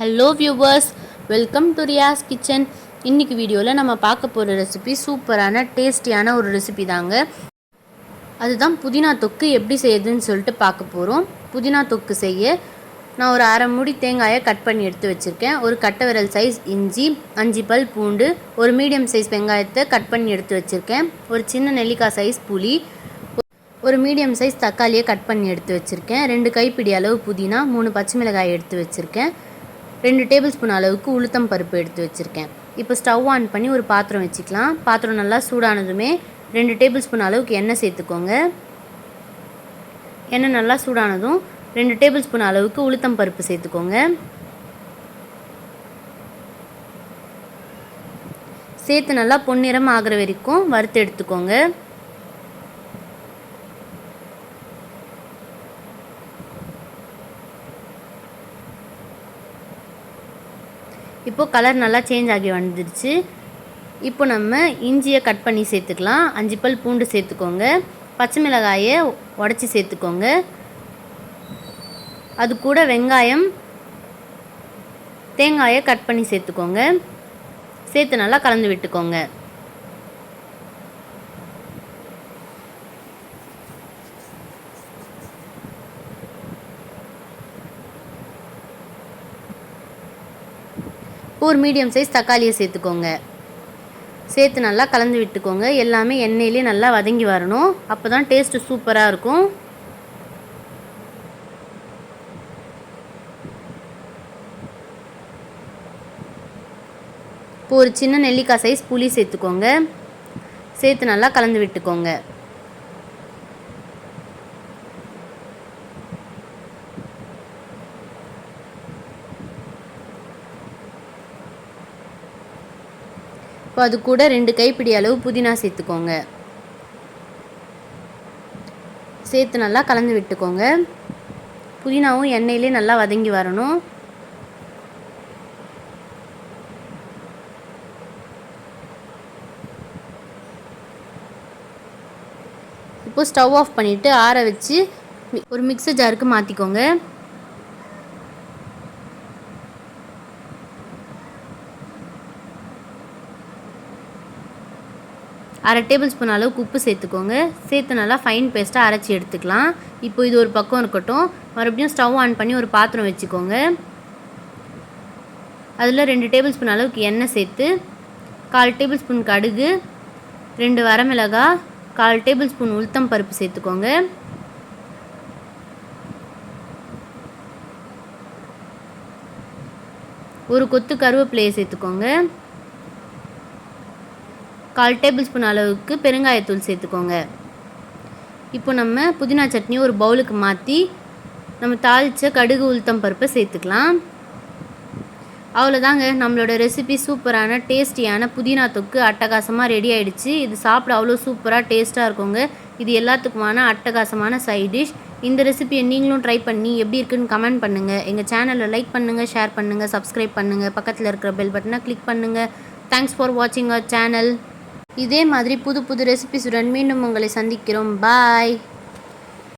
Hello viewers welcome to Riyas kitchen இன்னைக்கு வீடியோவில் நம்ம பார்க்க போகிற ரெசிபி சூப்பரான டேஸ்டியான ஒரு ரெசிபி தாங்க. அதுதான் புதினா தொக்கு எப்படி செய்யுதுன்னு சொல்லிட்டு பார்க்க போகிறோம் புதினா தொக்கு செய்ய நான் ஒரு அரை மூடி தேங்காயை கட் பண்ணி எடுத்து வச்சுருக்கேன். ஒரு கட்டை விரல் சைஸ் இஞ்சி அஞ்சு பல் பூண்டு ஒரு மீடியம் சைஸ் வெங்காயத்தை கட் பண்ணி எடுத்து வச்சுருக்கேன். ஒரு சின்ன நெல்லிக்காய் சைஸ் புளி ஒரு மீடியம் சைஸ் தக்காளியை கட் பண்ணி எடுத்து வச்சுருக்கேன். ரெண்டு கைப்பிடி அளவு புதினா மூணு பச்சை மிளகாய் எடுத்து வச்சுருக்கேன். ரெண்டு டேபிள் ஸ்பூன் அளவுக்கு உளுத்தம் பருப்பு எடுத்து வச்சுருக்கேன். இப்போ ஸ்டவ் ஆன் பண்ணி ஒரு பாத்திரம் வச்சுக்கலாம். பாத்திரம் நல்லா சூடானதுமே ரெண்டு டேபிள் ஸ்பூன் அளவுக்கு எண்ணெய் சேர்த்துக்கோங்க. எண்ணெய் நல்லா சூடானதும் ரெண்டு டேபிள் ஸ்பூன் அளவுக்கு உளுத்தம் பருப்பு சேர்த்துக்கோங்க. சேர்த்து நல்லா பொன்னிறம் ஆகிற வரைக்கும் வறுத்து எடுத்துக்கோங்க. இப்போது கலர் நல்லா சேஞ்ச் ஆகி வந்துடுச்சு. இப்போ நம்ம இஞ்சியை கட் பண்ணி சேர்த்துக்கலாம். அஞ்சு பல் பூண்டு சேர்த்துக்கோங்க. பச்சை மிளகாயை உடச்சி சேர்த்துக்கோங்க. அது கூட வெங்காயம் தேங்காயை கட் பண்ணி சேர்த்துக்கோங்க. சேர்த்து நல்லா கலந்து விட்டுக்கோங்க. ஒரு மீடியம் சைஸ் தக்காளியை சேர்த்துக்கோங்க. சேர்த்து நல்லா கலந்து விட்டுக்கோங்க. எல்லாமே எண்ணெயிலே நல்லா வதங்கி வரணும். அப்போ தான் டேஸ்ட்டு சூப்பராக இருக்கும். இப்போ ஒரு சின்ன நெல்லிக்காய் சைஸ் புளி சேர்த்துக்கோங்க. சேர்த்து நல்லா கலந்து விட்டுக்கோங்க. இப்போ அது கூட ரெண்டு கைப்பிடி அளவு புதினா சேர்த்துக்கோங்க. சேர்த்து நல்லா கலந்து விட்டுக்கோங்க. புதினாவும் எண்ணெயிலே நல்லா வதங்கி வரணும். இப்போ ஸ்டவ் ஆஃப் பண்ணிவிட்டு ஆற வச்சு ஒரு மிக்சர் ஜாருக்கு மாற்றிக்கோங்க அரை டேபிள் ஸ்பூன் அளவுக்கு உப்பு சேர்த்துக்கோங்க. சேர்த்து நல்லா ஃபைன் பேஸ்ட்டாக அரைச்சி எடுத்துக்கலாம். இப்போ இது ஒரு பக்கம் இருக்கட்டும். மறுபடியும் ஸ்டவ் ஆன் பண்ணி ஒரு பாத்திரம் வச்சுக்கோங்க. அதில் ரெண்டு டேபிள் ஸ்பூன் அளவுக்கு எண்ணெய் சேர்த்து கால் டேபிள் ஸ்பூன் கடுகு ரெண்டு வரமிளகா கால் டேபிள் ஸ்பூன் உளுத்தம் பருப்பு சேர்த்துக்கோங்க. ஒரு கொத்து கருவேப்பிலையை சேர்த்துக்கோங்க. கால் டேபிள் ஸ்பூன் அளவுக்கு பெருங்காயத்தூள் சேர்த்துக்கோங்க. இப்போ நம்ம புதினா சட்னி ஒரு பவுலுக்கு மாற்றி நம்ம தாளித்த கடுகு உளுத்தம் பருப்பை சேர்த்துக்கலாம். அவ்வளோதாங்க நம்மளோட ரெசிபி சூப்பரான டேஸ்டியான புதினா தொக்கு அட்டகாசமாக ரெடி ஆகிடுச்சு இது சாப்பிட அவ்வளோ சூப்பராக டேஸ்ட்டாக இருக்குங்க. இது எல்லாத்துக்குமான அட்டகாசமான சைட் டிஷ் இந்த ரெசிபியை நீங்களும் ட்ரை பண்ணி எப்படி இருக்குன்னு கமெண்ட் பண்ணுங்கள் எங்கள் சேனலில் லைக் பண்ணுங்கள் ஷேர் பண்ணுங்கள் சப்ஸ்கிரைப் பண்ணுங்கள் பக்கத்தில் இருக்கிற பெல் பட்டனை கிளிக் பண்ணுங்கள் தேங்க்ஸ் ஃபார் வாட்சிங் அவர் சேனல் இதே மாதிரி புது புது ரெசிபிஸுடன் மீண்டும் உங்களை சந்திக்கிறோம். பாய்